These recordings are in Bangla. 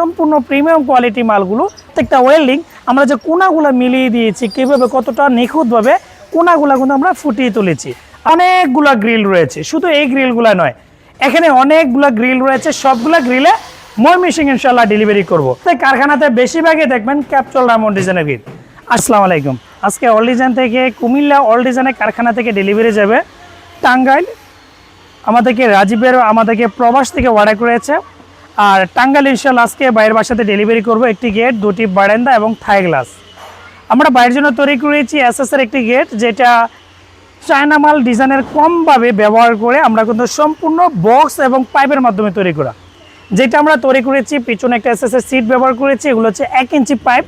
সম্পূর্ণ প্রিমিয়াম কোয়ালিটি মালগুলো। প্রত্যেকটা ওয়েল্ডিং আমরা যে কোনাগুলো মিলিয়ে দিয়েছি, কীভাবে কতটা নিখুঁতভাবে কোনাগুলো কিন্তু আমরা ফুটিয়ে তুলেছি। অনেকগুলা গ্রিল রয়েছে, শুধু এই গ্রিলগুলা নয়। এখানে অনেকগুলা গ্রিল রয়েছে, সবগুলা গ্রিলে ময়মিসিং ইনশাল্লাহ ডেলিভারি করব। তাই কারখানাতে বেশিরভাগই দেখবেন ক্যাপচল ডায়মন্ড ডিজাইনের গ্রিল আসসালামু আলাইকুম। আজকে অল ডিজাইন থেকে কুমিল্লা অল ডিজাইনের কারখানা থেকে ডেলিভারি যাবে টাঙ্গাইল। আমাদেরকে রাজীবের, আমাদেরকে প্রবাস থেকে অর্ডার করেছে। আর টাঙ্গাইল ইনশাল্লাহ আজকে বাইরের বাসাতে ডেলিভারি করব একটি গেট, দুটি বারান্দা এবং থাই গ্লাস। আমরা বাইরের জন্য তৈরি করেছি এসএসের একটি গেট, যেটা চায়না মাল ডিজাইনের কমভাবে ব্যবহার করে আমরা কিন্তু সম্পূর্ণ বক্স এবং পাইপের মাধ্যমে তৈরি করা। যেটা আমরা তৈরি করেছি, পিছনে একটা এসএসের সিট ব্যবহার করেছি, এগুলো হচ্ছে এক ইঞ্চি পাইপ।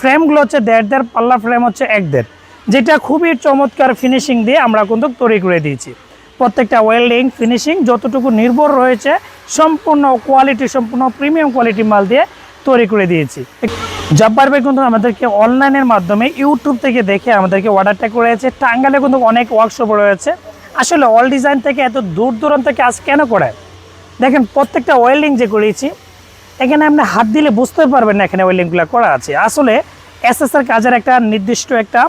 ফ্রেমগুলো হচ্ছে দেড় দেড় পাল্লা ফ্রেম হচ্ছে এক দেড় যেটা খুবই চমৎকার ফিনিশিং দিয়ে আমরা কিন্তু তৈরি করে দিয়েছি। প্রত্যেকটা ওয়েল্ডিং, ফিনিশিং যতটুকু নির্ভর রয়েছে সম্পূর্ণ কোয়ালিটি সম্পূর্ণ প্রিমিয়াম কোয়ালিটি মাল দিয়ে তৈরি করে দিয়েছি। জব্বার ভাই কিন্তু আমাদেরকে অনলাইনের মাধ্যমে ইউটিউব থেকে দেখে আমাদেরকে অর্ডারটা করেছে। টাঙ্গালে কিন্তু অনেক ওয়ার্কশপ রয়েছে। আসলে অল ডিজাইন থেকে এত দূর দূরান্ত কাজ কেন করায়? দেখেন, প্রত্যেকটা ওয়েল্ডিং যে করেছি, এখানে আপনি হাত দিলে বুঝতে পারবেন না এখানে ওয়েল্ডিংগুলো করা আছে। আসলে এসএসআর কাজের একটা নির্দিষ্ট একটা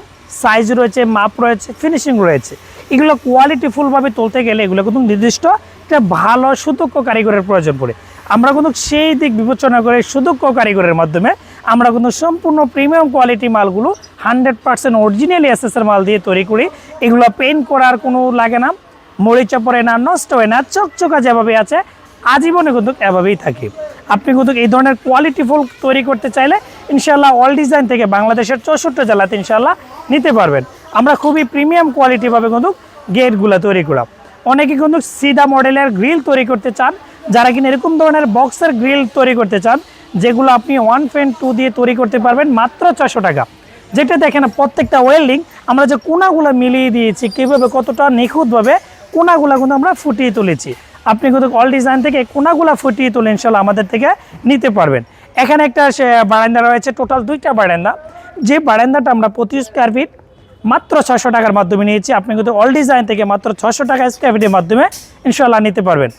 সাইজ রয়েছে, মাপ রয়েছে ফিনিশিং রয়েছে। এগুলো কোয়ালিটিফুলভাবে তুলতে গেলে এগুলো কিন্তু নির্দিষ্ট একটা ভালো সুদক্ষ কারিগরের প্রয়োজন পড়ে। আমরা কিন্তু সেই দিক বিবেচনা করে সুদক্ষ কারিগরের মাধ্যমে আমরা কিন্তু সম্পূর্ণ প্রিমিয়াম কোয়ালিটি মালগুলো হান্ড্রেড পার্সেন্ট অরিজিনালি এসএসের মাল দিয়ে তৈরি করি। এগুলো পেন্ট করার কোনো লাগে না, মরিচা পড়ে না, নষ্ট হয় না, চকচকা যেভাবে আছে, আজীবনে কিন্তু এভাবেই থাকে। আপনি কিন্তু এই ধরনের কোয়ালিটিফুল তৈরি করতে চাইলে ইনশাল্লাহ অল ডিজাইন থেকে বাংলাদেশের চৌষট্টি জেলাতে ইনশাল্লাহ নিতে পারবেন। আমরা খুবই প্রিমিয়াম কোয়ালিটিভাবে কিন্তু গেটগুলো তৈরি করা অনেকে কিন্তু সিদা মডেলের গ্রিল তৈরি করতে চান, যারা কিনা এরকম ধরনের বক্সের গ্রিল তৈরি করতে চান, যেগুলো আপনি ওয়ান ফেন টু দিয়ে তৈরি করতে পারবেন মাত্র ছশো টাকা। যেটা দেখেন প্রত্যেকটা ওয়েল্ডিং, আমরা যে কোনাগুলো মিলিয়ে দিয়েছি, কীভাবে কতটা নিখুঁতভাবে কোনাগুলো কিন্তু আমরা ফুটিয়ে তুলেছি। আপনি কিন্তু অল ডিজাইন থেকে কোনাগুলো ফুটিয়ে তুলে ইনশাল্লাহ আমাদের থেকে নিতে পারবেন। এখানে একটা বারান্দা রয়েছে টোটাল দুইটা বারান্দা। যে বারান্দাটা আমরা পঁচিশ স্কোয়ার ফিট মাত্র ছশো টাকার মাধ্যমে নিয়েছি। আপনি কিন্তু অল ডিজাইন থেকে মাত্র ছশো টাকা স্কোয়ার মাধ্যমে ইনশাল্লাহ নিতে পারবেন।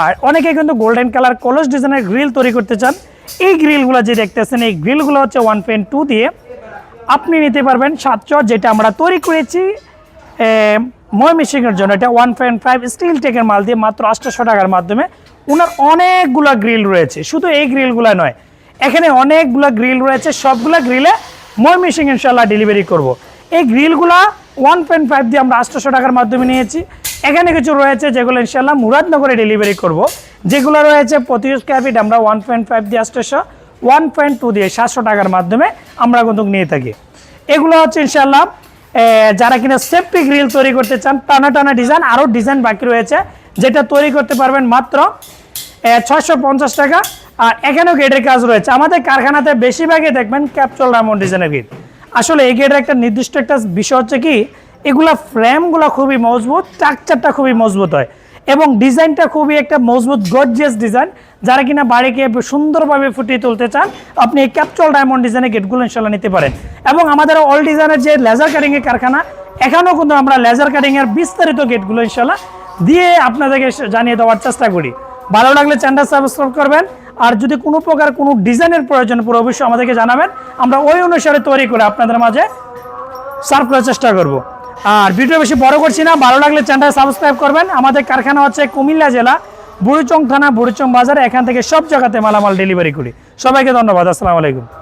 আর অনেকে কিন্তু গোল্ডেন কালার কলস ডিজাইনের গ্রিল তৈরি করতে চান। এই গ্রিলগুলো যে দেখতেছেন, এই গ্রিলগুলো হচ্ছে ওয়ান পয়েন্ট টু দিয়ে আপনি নিতে পারবেন সাতশো, যেটা আমরা তৈরি করেছি ময়মিসিংয়ের জন্য। এটা ওয়ান পয়েন্ট ফাইভ স্টিল টেকের মাল দিয়ে মাত্র আটশোশো টাকার মাধ্যমে। ওনার অনেকগুলো গ্রিল রয়েছে। শুধু এই গ্রিলগুলো নয়, এখানে অনেকগুলো গ্রিল রয়েছে। সবগুলো গ্রিলে ময় ময়মিসিং ইনশাল্লাহ ডেলিভারি করব। এই গ্রিলগুলা ওয়ান পয়েন্ট ফাইভ দিয়ে আমরা আটশোশো টাকার মাধ্যমে নিয়েছি। এখানে কিছু রয়েছে যেগুলো ইনশাল্লাহ মুরাদনগরে ডেলিভারি করব। যেগুলো রয়েছে প্রতি স্কোয়ার ফিট আমরা ওয়ান পয়েন্ট ফাইভ দিয়ে আটশোশো ওয়ান পয়েন্ট টু দিয়ে সাতশো টাকার মাধ্যমে আমরা কিন্তু নিয়ে থাকি। এগুলো হচ্ছে ইনশাল্লাহ যারা কিনা সেফটি গ্রিল তৈরি করতে চান, টানা টানা ডিজাইন আরও ডিজাইন বাকি রয়েছে, যেটা তৈরি করতে পারবেন মাত্র ছয়শো পঞ্চাশ টাকা। আর এখানেও গেটের কাজ রয়েছে। আমাদের কারখানাতে বেশিরভাগই দেখবেন ক্যাপচল ডায়মন্ড ডিজাইনের গেট আসলে গেটের একটা নির্দিষ্ট একটা বিষয় হচ্ছে কি, এগুলা ফ্রেমগুলো খুবই মজবুত স্ট্রাকচারটা খুবই মজবুত হয় এবং ডিজাইনটা খুবই একটা মজবুত গর্জিয়াস ডিজাইন যারা কিনা বাড়িকে সুন্দরভাবে ফুটিয়ে তুলতে চান, আপনি এই ক্যাপচল ডায়মন্ড ডিজাইনের গেটগুলো ইনশাল্লাহ নিতে পারেন। এবং আমাদের অল ডিজাইনের যে লেজার কাটিংয়ের কারখানা, এখানেও কিন্তু আমরা লেজার কাটিংয়ের বিস্তারিত গেটগুলো ইনশাল্লাহ দিয়ে আপনাদেরকে জানিয়ে দেওয়ার চেষ্টা করি। ভালো লাগলে চ্যানেল সাবস্ক্রাইব করবেন আর যদি কোনো প্রকার কোনো ডিজাইনের প্রয়োজন পড়ে, অবশ্যই আমাদেরকে জানাবেন। আমরা ওই অনুসারে তৈরি করে আপনাদের মাঝে সার্ভ করার চেষ্টা করব। আর ভিডিও বেশি বড় করছি না, ভালো লাগলে চ্যানেলটা সাবস্ক্রাইব করবেন। আমাদের কারখানা হচ্ছে কুমিল্লা জেলা, বুড়িচং থানা, বুড়িচং বাজার। এখান থেকে সব জায়গাতে মালামাল ডেলিভারি করি। সবাইকে ধন্যবাদ। আসসালামু আলাইকুম।